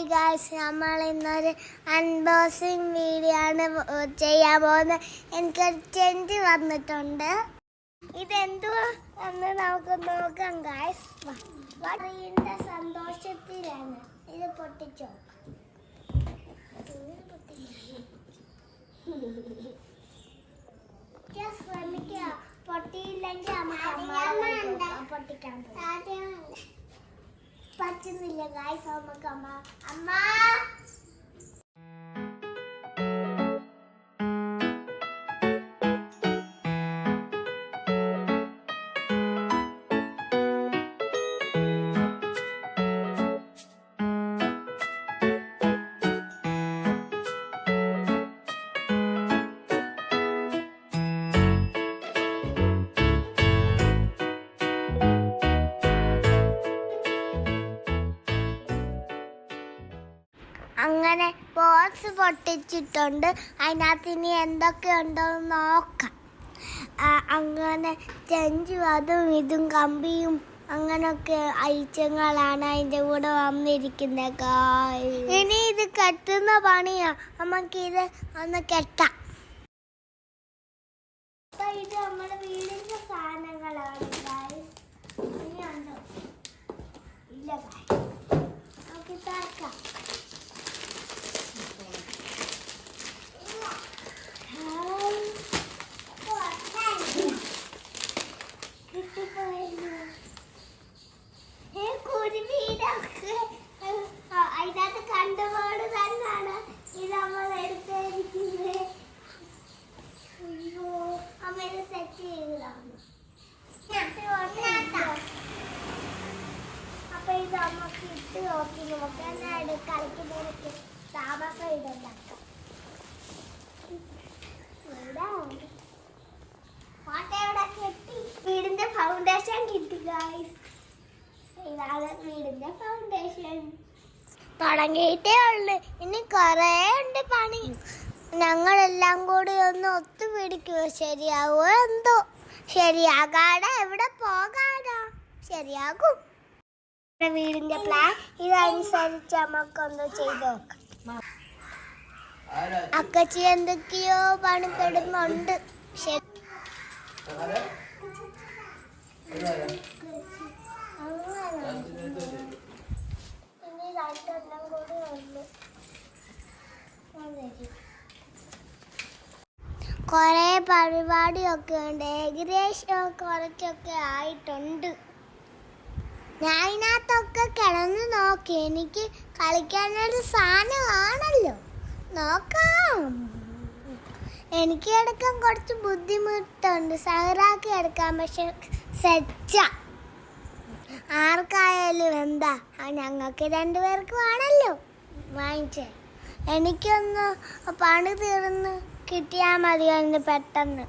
Hi guys നമ്മൾ ഇന്നൊരു unboxing video ആണ് ചെയ്യാൻ പോകുന്നത്. എനിക്കൊരു ചെഞ്ച് വന്നിട്ടുണ്ട്. ഇതെന്തുവാ എന്ന് നമുക്ക് നോക്കാം ഗായ്സ് വടീന്റെ സന്തോഷത്തിലാണ്. ഇത് പൊട്ടിച്ചോ? ശ്രമിക്കുക പൊട്ടിയില്ലെങ്കിൽ പൊട്ടിക്കാൻ. പറ്റുന്നില്ല ഗായ്സ് നമുക്ക് അമ്മ. അമ്മ. അങ്ങനെ ബോക്സ് പൊട്ടിച്ചിട്ടുണ്ട്. അതിനകത്ത് ഇനി എന്തൊക്കെ ഉണ്ടോന്ന് നോക്കാം. അങ്ങനെ ചെഞ്ചും അതും ഇതും കമ്പിയും അങ്ങനൊക്കെ ഐറ്റങ്ങളാണ് അതിന്റെ കൂടെ വന്നിരിക്കുന്നത്. ഇനി ഇത് കെട്ടുന്ന പണിയാ. നമുക്ക് ഇത് ഒന്ന് കെട്ടാം അപ്പൊ ഇത് നമ്മുടെ വീടിന്റെ സാധനങ്ങളാണ് guys. ഇനി ഉണ്ടോ ഇല്ല guys. നമുക്ക് ഇതാക്കാം അതിനകത്ത് കണ്ടുപോട് തന്നെയാണ് ഇത് നമ്മൾ എടുത്തിരിക്കുന്നത് അയ്യോ അമ്മ ഇത് സെറ്റ് ചെയ്തതാണ് അപ്പൊ ഇത് അമ്മയ്ക്ക് ഇട്ട് നോക്കി നമുക്ക് തന്നെ കളിക്കുന്നതിനൊക്കെ താമസം ഇതുണ്ടാക്കാം വീടിന്റെ ഫൗണ്ടേഷൻ കിട്ടി ഗായ്സ് ഇതാണ് വീടിന്റെ ഫൗണ്ടേഷൻ തുടങ്ങിയിട്ടേ ഉള്ളു. ഇനി കുറേ ഉണ്ട് പണി. ഞങ്ങളെല്ലാം കൂടി ഒന്ന് ഒത്തുപിടിക്കുമോ ശരിയാവോ എന്തോ? ശരിയാകാതെ എവിടെ പോകാനാ? ശരിയാകും. വീടിന്റെ പ്ലാൻ ഇതനുസരിച്ച് നമുക്കൊന്ന് ചെയ്ത് നോക്കാം. അക്കച്ചി എന്തൊക്കെയോ പണിപ്പെടുന്നുണ്ട്. ശരി. കൊറേ പരിപാടിയൊക്കെ ഉണ്ട്. ഏകദേശം കുറച്ചൊക്കെ ആയിട്ടുണ്ട്. ഞാൻ ഇതിനകത്തൊക്കെ കിടന്ന് നോക്കി. എനിക്ക് കളിക്കാനൊരു സാധനമാണല്ലോ. നോക്കാം. എനിക്ക് എടുക്കാൻ കുറച്ച് ബുദ്ധിമുട്ടുണ്ട്. സഹറാക്കി എടുക്കാൻ പക്ഷെ സെറ്റ. ആർക്കായാലും എന്താ? ഞങ്ങൾക്ക് രണ്ടുപേർക്ക് വേണമല്ലോ വാങ്ങിച്ചേ. എനിക്കൊന്ന് പണി തീർന്ന് കിട്ടിയാൽ മതിയായിരുന്നു പെട്ടെന്ന്.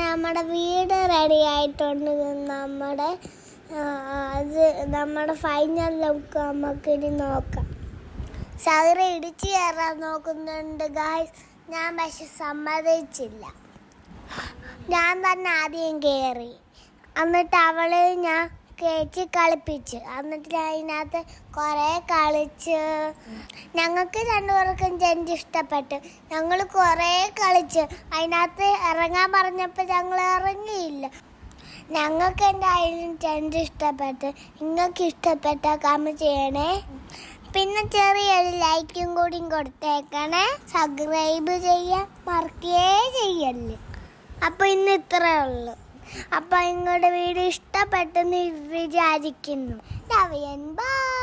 നമ്മുടെ വീട് റെഡി ആയിട്ടുണ്ട് നമ്മുടെ അത് നമ്മുടെ ഫൈനൽ ലുക്ക് നമുക്ക് ഇനി നോക്കാം. സൗര ഇടിച്ചു കയറാൻ നോക്കുന്നുണ്ട് ഗായ്സ് ഞാൻ പക്ഷെ സമ്മതിച്ചില്ല. ഞാൻ തന്നെ ആദ്യം കയറി. എന്നിട്ട് അവളെ ഞാൻ കയറ്റി കളിപ്പിച്ച്. എന്നിട്ട് അതിനകത്ത് കുറേ കളിച്ച്. ഞങ്ങൾക്ക് രണ്ടുപേർക്കും ജെന്റ് ഇഷ്ടപ്പെട്ടു. ഞങ്ങൾ കുറേ കളിച്ച്. അതിനകത്ത് ഇറങ്ങാൻ പറഞ്ഞപ്പോൾ ഞങ്ങൾ ഇറങ്ങിയില്ല. ഞങ്ങൾക്ക് എന്തായാലും ടെന്റ് ഇഷ്ടപ്പെട്ടു. നിങ്ങൾക്ക് ഇഷ്ടപ്പെട്ട കമ്മ ചെയ്യണേ. പിന്നെ ചെറിയൊരു ലൈക്കും കൂടി കൊടുത്തേക്കണേ. സബ്സ്ക്രൈബ് ചെയ്യാൻ മറക്കുകയേ ചെയ്യല്ലേ. അപ്പോൾ ഇന്ന് ഇത്രയേ ഉള്ളൂ. അപ്പോൾ നിങ്ങളുടെ വീഡിയോ ഇഷ്ടപ്പെട്ടെന്ന് വിചാരിക്കുന്നു. ബൈ